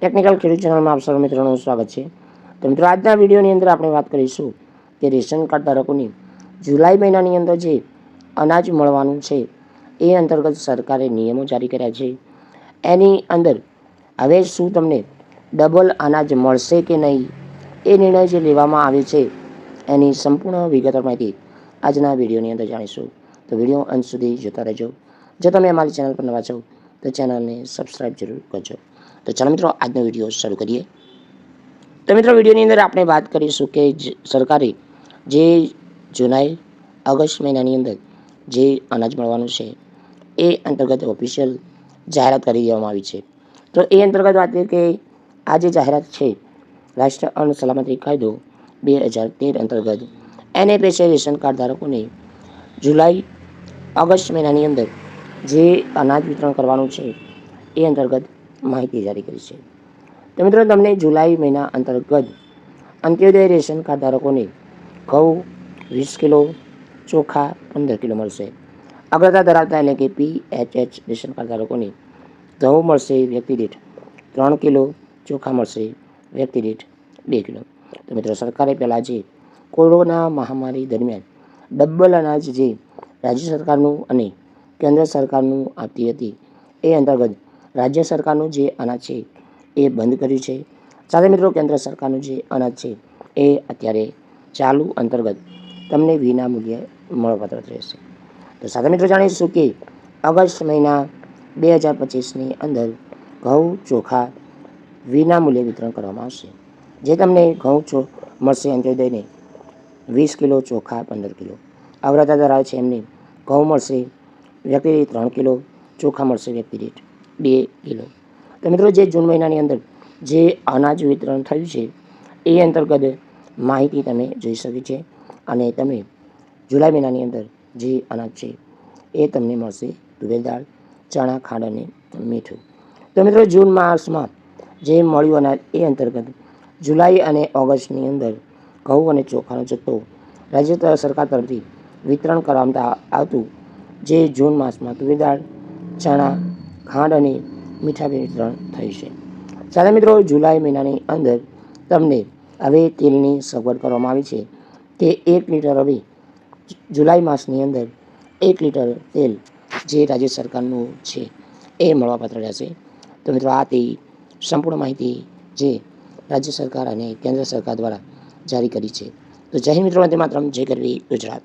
Technical ખેડૂત ચેનલમાં આપ સર્વ મિત્રોનું સ્વાગત છે. તો મિત્રો, આજના વિડીયોની અંદર આપણે વાત કરીશું કે રેશન કાર્ડ ધારકોની જુલાઈ મહિનાની અંદર જે અનાજ મળવાનું છે, એ અંતર્ગત સરકારે નિયમો જારી કર્યા છે. એની અંદર હવે શું તમને ડબલ અનાજ મળશે કે નહીં, એ નિર્ણય જે લેવામાં આવ્યો છે, એની સંપૂર્ણ વિગતવાર માહિતી આજના વિડીયોની અંદર જાણીશું. તો વીડિયો અંત સુધી જોતા રહેજો. જો તમે અમારી ચેનલ પર નવા છો, તો ચેનલને સબસ્ક્રાઈબ જરૂર કરજો. તો ચાલો મિત્રો, આજનો વીડિયો શરૂ કરીએ. તો મિત્રો, વિડીયોની અંદર આપણે વાત કરીશું કે સરકારે જે જુલાઈ, ઓગસ્ટ મહિનાની અંદર જે અનાજ મળવાનું છે, એ અંતર્ગત ઓફિશિયલ જાહેરાત કરી દેવામાં આવી છે. તો એ અંતર્ગત વાત કરીએ કે આ જે જાહેરાત છે રાષ્ટ્રીય અન્ન સલામતી કાયદો બે હજાર તેર અંતર્ગત એનએપીએસે રેશન કાર્ડ ધારકોને જુલાઈ, ઓગસ્ટ મહિનાની અંદર જે અનાજ વિતરણ કરવાનું છે, એ અંતર્ગત માહિતી જારી કરી છે. તો મિત્રો, તમને જુલાઈ મહિના અંતર્ગત અંત્યોદય રેશન કાર્ડ ધારકોને ઘઉં, વીસ કિલો, ચોખા પંદર કિલો મળશે. અગ્રતા ધરાવતા એટલે કે P H H ration card ધારકોને ઘઉં મળશે વ્યક્તિ દીઠ ત્રણ કિલો, ચોખા મળશે વ્યક્તિ દીઠ બે કિલો. તો મિત્રો, સરકારે પહેલાં જે કોરોના મહામારી દરમિયાન ડબલ અનાજ જે રાજ્ય સરકારનું અને કેન્દ્ર સરકારનું આપતી હતી, એ અંતર્ગત રાજ્ય સરકારનું જે અનાજ છે એ બંધ કર્યું છે. સાથે મિત્રો કેન્દ્ર સરકારનું જે અનાજ છે એ અત્યારે ચાલુ અંતર્ગત તમને વિના મૂલ્યે મળવાપાત્ર રહેશે. તો સાથે મિત્રો જાણીશું કે ઓગસ્ટ મહિના બે હજાર પચીસની અંદર ઘઉં ચોખા વિના મૂલ્યે વિતરણ કરવામાં આવશે. જે તમને ઘઉં ચો મળશે અંત્યોદયને વીસ કિલો ચોખા પંદર કિલો. અગ્રતા ધરાવે છે એમને ઘઉં મળશે વ્યક્તિ ત્રણ કિલો, ચોખા મળશે વ્યક્તિ દીઠ. બે કિલો તો મિત્રો જે જૂન મહિનાની અંદર જે અનાજ વિતરણ થયું છે, એ અંતર્ગત માહિતી તમે જોઈ શકી છે અને તમે જુલાઈ મહિનાની અંદર જે અનાજ છે, એ તમને મળશે તુવેર દાળ, ચણા, ખાંડ અને મીઠું. તો મિત્રો જૂન માસમાં જે મળ્યું અનાજ, એ અંતર્ગત જુલાઈ અને ઓગસ્ટની અંદર ઘઉં અને ચોખાનો જથ્થો રાજ્ય સરકાર તરફથી વિતરણ કરવામાં આવતું જે જૂન માસમાં તુવેર દાળ, ચણા ખાંડ અને મીઠા વિતરણ થઈ છે. સાથે મિત્રો, જુલાઈ મહિનાની અંદર તમને હવે તેલની સગવડ કરવામાં આવી છે કે એક લીટર હવે જુલાઈ માસની અંદર એક લીટર તેલ જે રાજ્ય સરકારનું છે એ મળવાપાત્ર રહેશે. તો મિત્રો, આ તે સંપૂર્ણ માહિતી જે રાજ્ય સરકાર અને કેન્દ્ર સરકાર દ્વારા જારી કરી છે. તો જય હિન્દ મિત્રો વંદે માતરમ, જય કરવી ગુજરાત.